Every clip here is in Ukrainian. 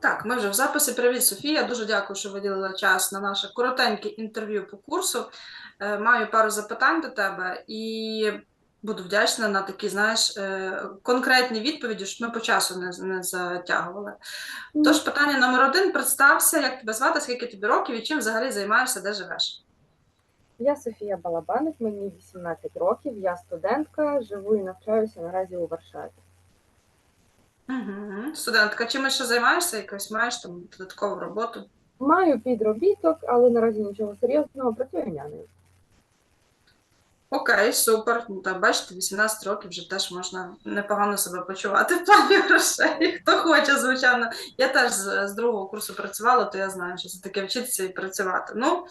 Так, ми вже в записі. Привіт, Софія. Дуже дякую, що виділила час на наше коротеньке інтерв'ю по курсу. Е, Маю пару запитань до тебе і буду вдячна на такі, знаєш, е, конкретні відповіді, щоб ми по часу не, не затягували. Тож, питання номер один: представся, як тебе звати, скільки тобі років і чим взагалі займаєшся, де живеш? Я Софія Балабанов, мені 18 років, я студентка, живу і навчаюся наразі у Варшаві. Угу. Студентка, чим ще займаєшся? Якось маєш там додаткову роботу? Маю підробіток, але наразі нічого серйозного, працюю нянею. Окей, супер. Ну, так, бачите, 18 років вже теж можна непогано себе почувати в плані грошей. Хто хоче, звичайно. Я теж з, з другого курсу працювала, то я знаю, що це таке вчитися і працювати. Ну, в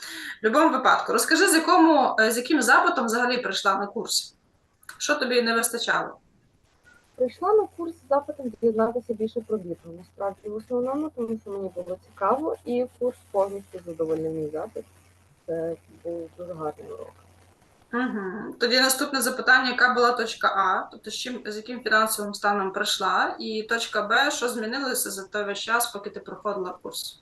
будь-якому випадку, розкажи, з, якому, е, з яким запитом взагалі прийшла на курс? Що тобі не вистачало? Прийшла на курс з запитом дізнатися більше про біржу. Насправді в основному, тому що мені було цікаво, і курс повністю задовольнив мій запит. Це був дуже гарний урок. Угу. Тоді наступне запитання: яка була точка А? Тобто, з чим з яким фінансовим станом прийшла? І точка Б, що змінилося за той весь час, поки ти проходила курс?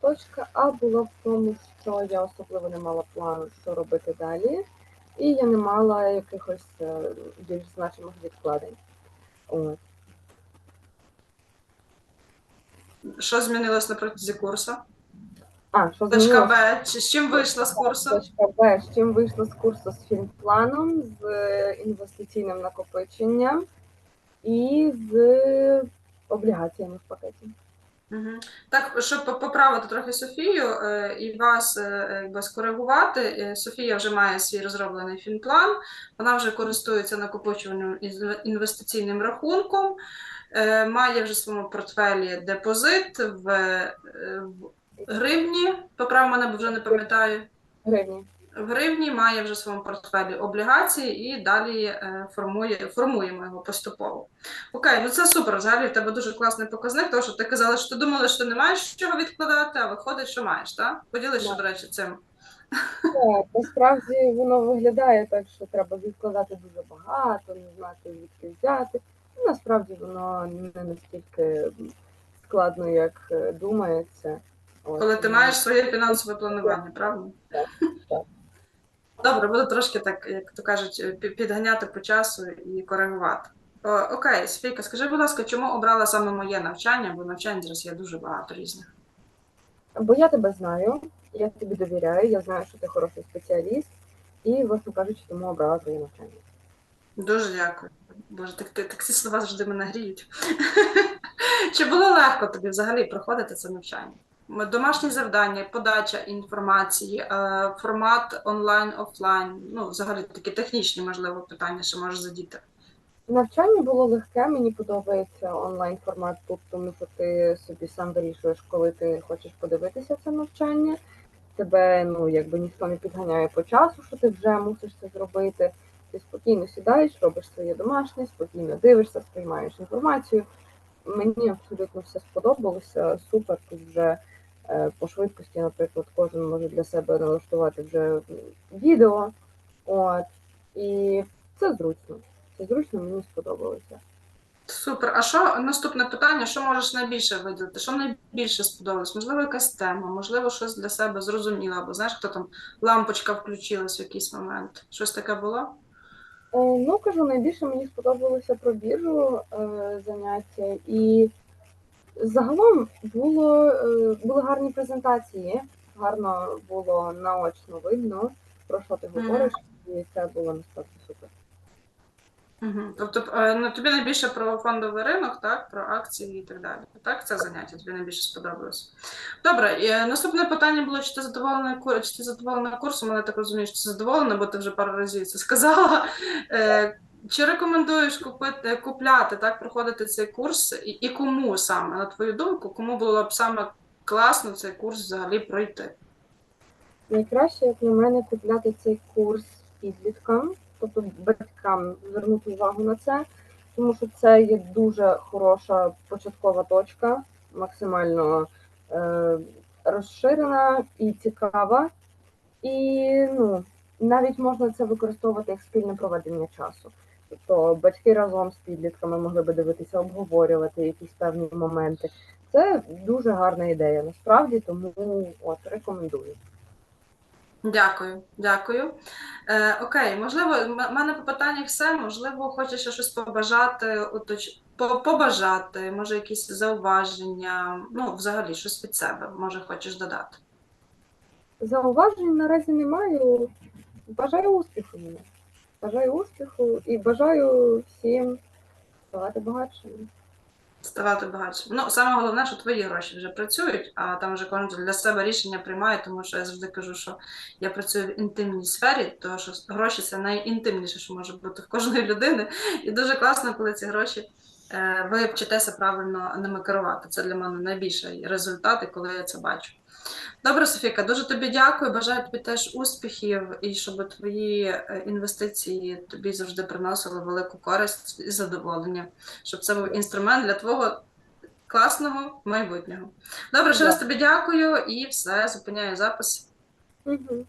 Точка А була в тому, що я особливо не мала плану, що робити далі, і я не мала якихось е, більш значимих відкладень. От. Що змінилось на протязі курсу? А, що Точка? Б. З чим вийшла з курсу? Точка Б, з чим вийшло з курсу з фінпланом, з е, інвестиційним накопиченням і з облігаціями в пакеті. Угу. Так, щоб поправити трохи Софію е, і вас е, якби скоригувати, е, Софія вже має свій розроблений фінплан, вона вже користується накопичуваним інвестиційним рахунком, е, має вже в своєму портфелі депозит в, е, в гривні, поправ мене, бо вже не пам'ятаю. Гривні. В гривні має вже в своєму портфелі облігації і далі е, формує, формуємо його поступово. Окей, ну це супер. Взагалі в тебе дуже класний показник, тому що ти казала, що ти думала, що не маєш чого відкладати, а виходить, що маєш, так? Поділися, Так. до речі, цим. Так, насправді воно виглядає так, що треба відкладати дуже багато, не знати звідки взяти. Ну, Насправді воно не настільки складно, як е, думається. Коли ти маєш своє фінансове планування, правда? Так, так. Добре, буду трошки так, як то кажуть, підганяти по часу і коригувати. О, окей, Софійка, скажи, будь ласка, чому обрала саме моє навчання? Бо навчань зараз є дуже багато різних. Бо я тебе знаю, я тобі довіряю, я знаю, що ти хороший спеціаліст, і, власне кажучи, тому обрала твоє навчання. Дуже дякую. Боже, так, так, так ці слова завжди мене гріють. Чи було легко тобі взагалі проходити це навчання? Домашні завдання, подача інформації, е, формат онлайн-офлайн, ну, взагалі такі технічні, можливо, питання, що можеш задіти. Навчання було легке, мені подобається онлайн формат тому що ти собі сам вирішуєш, коли ти хочеш подивитися це навчання. Тебе ну якби ніхто не підганяє по часу, що ти вже мусиш це зробити. Ти спокійно сідаєш, робиш своє домашнє, спокійно дивишся, сприймаєш інформацію. Мені абсолютно все сподобалося. Супер. Тут вже по швидкості, наприклад, кожен може для себе налаштувати вже відео. От і це зручно. Це зручно, мені сподобалося. Супер. А що наступне питання? Що можеш найбільше виділити? Що найбільше сподобалось? Можливо, якась тема, можливо, щось для себе зрозуміло, або знаєш, хто там лампочка включилась в якийсь момент. Щось таке було? Е, Ну, кажу, найбільше мені сподобалося про біржу е, заняття, і загалом було, е, були гарні презентації, гарно було наочно видно, про що ти говориш, і це було насправді супер. Угу. Тобто, е, ну, тобі найбільше про фондовий ринок, так, про акції і так далі. Так, це заняття тобі найбільше сподобалось. Добре, і, е, наступне питання було, чи ти задоволена чи ти задоволена курсом, але так розумію, що ти задоволена, бо ти вже пару разів це сказала. Е, Чи рекомендуєш купити, купляти, так, проходити цей курс, і, і кому саме, на твою думку, кому було б саме класно цей курс взагалі пройти? Найкраще, як на мене, купляти цей курс підліткам, тобто батькам звернути увагу на це, тому що це є дуже хороша початкова точка, максимально е, розширена і цікава. І ну, навіть можна це використовувати як спільне проведення часу. Тобто батьки разом з підлітками могли би дивитися, обговорювати якісь певні моменти. Це дуже гарна ідея, насправді, тому от рекомендую. Дякую, дякую. Е, окей, можливо, в мене по питаннях все. Можливо, хочеш щось побажати, уточ... побажати, може, якісь зауваження, ну, взагалі, щось від себе, може, хочеш додати. Зауважень наразі не маю. Бажаю успіху мені. Бажаю успіху і бажаю всім ставати багатшими. Ставати багатше. Ну, саме головне, що твої гроші вже працюють, а там вже кожен для себе рішення приймає, тому що я завжди кажу, що я працюю в інтимній сфері, тому що гроші це найінтимніше, що може бути в кожної людини. І дуже класно, коли ці гроші е, ви вчитеся правильно ними керувати. Це для мене найбільший результат, і коли я це бачу. Добре, Софіка, дуже тобі дякую. Бажаю тобі теж успіхів і щоб твої е, інвестиції тобі завжди приносили велику користь і задоволення, щоб це був інструмент для твого класного майбутнього. Добре, ще раз тобі дякую і все, зупиняю запис. Угу.